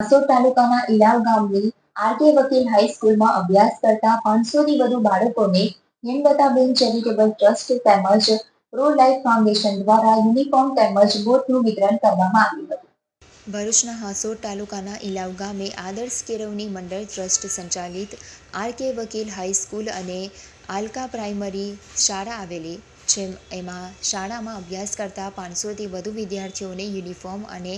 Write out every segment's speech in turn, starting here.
હાસોડ તાલુકાના ઇલાવ ગામની આરકે વકીલ હાઈસ્કૂલમાં અભ્યાસ કરતા પાંચસોથી વધુ બાળકોને હેમલતાબેન ચેરિટેબલ ટ્રસ્ટ તેમજ પ્રો લાઈફ ફાઉન્ડેશન દ્વારા યુનિફોર્મ તેમજ બોટનું વિતરણ કરવામાં આવ્યું હતું. ભરૂચના હાંસોડ તાલુકાના ઇલાવ ગામે આદર્શ કેળવણી મંડળ ટ્રસ્ટ સંચાલિત આરકે વકીલ હાઈસ્કૂલ અને આલકા પ્રાઇમરી શાળા આવેલી છે એમાં શાળામાં અભ્યાસ કરતા પાંચસોથી વધુ વિદ્યાર્થીઓને યુનિફોર્મ અને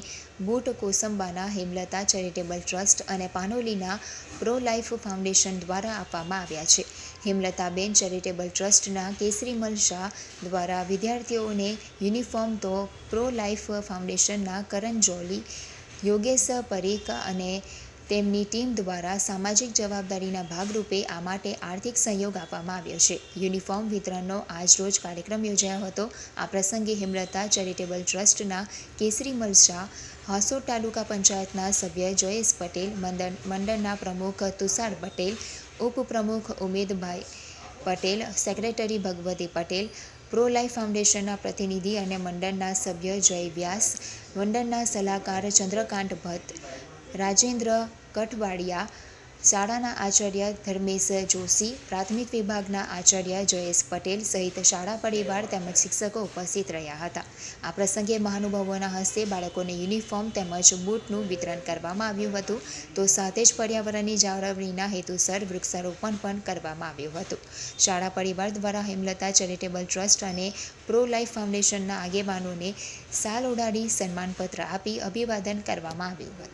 બૂટ કોસંબાના હેમલતા ચેરિટેબલ ટ્રસ્ટ અને પાનોલીના પ્રો લાઈફ ફાઉન્ડેશન દ્વારા આપવામાં આવ્યા છે. હેમલતાબેન ચેરિટેબલ ટ્રસ્ટના કેસરીમલ શાહ દ્વારા વિદ્યાર્થીઓને યુનિફોર્મ તો પ્રો લાઈફ ફાઉન્ડેશનના કરણ જોલી, યોગેશ પરીખ અને તેમની ટીમ દ્વારા સામાજિક જવાબદારીના ભાગરૂપે આ માટે આર્થિક સહયોગ આપવામાં આવ્યો છે. યુનિફોર્મ વિતરણનો આજરોજ કાર્યક્રમ યોજાયો હતો. આ પ્રસંગે હિમલતા ચેરિટેબલ ટ્રસ્ટના કેસરી શાહ હાસોડ તાલુકા પંચાયતના સભ્ય જયેશ પટેલ, મંડળ, મંડળના પ્રમુખ તુષાર પટેલ, ઉપપ્રમુખ Umedbhai Patel, secretary Bhagwati Patel, pro life ફાઉન્ડેશનના પ્રતિનિધિ અને મંડળના સભ્ય જય વ્યાસ મંડળના સલાહકાર ચંદ્રકાંત ભટ્ટ, રાજેન્દ્ર કઠવાડિયા શાળાના આચાર્ય ધર્મેશ જોશી, પ્રાથમિક વિભાગના આચાર્ય જયેશ પટેલ સહિત શાળા પરિવાર તેમજ શિક્ષકો ઉપસ્થિત રહ્યા હતા. આ પ્રસંગે મહાનુભાવોના હસ્તે બાળકોને યુનિફોર્મ તેમજ બૂટનું વિતરણ કરવામાં આવ્યું હતું. તો સાથે જ પર્યાવરણની જાળવણીના હેતુસર વૃક્ષારોપણ પણ કરવામાં આવ્યું હતું. શાળા પરિવાર દ્વારા હેમલતા ચેરિટેબલ ટ્રસ્ટ અને પ્રો લાઈફ ફાઉન્ડેશનના આગેવાનોને સાલ ઉડાડી સન્માનપત્ર આપી અભિવાદન કરવામાં આવ્યું હતું.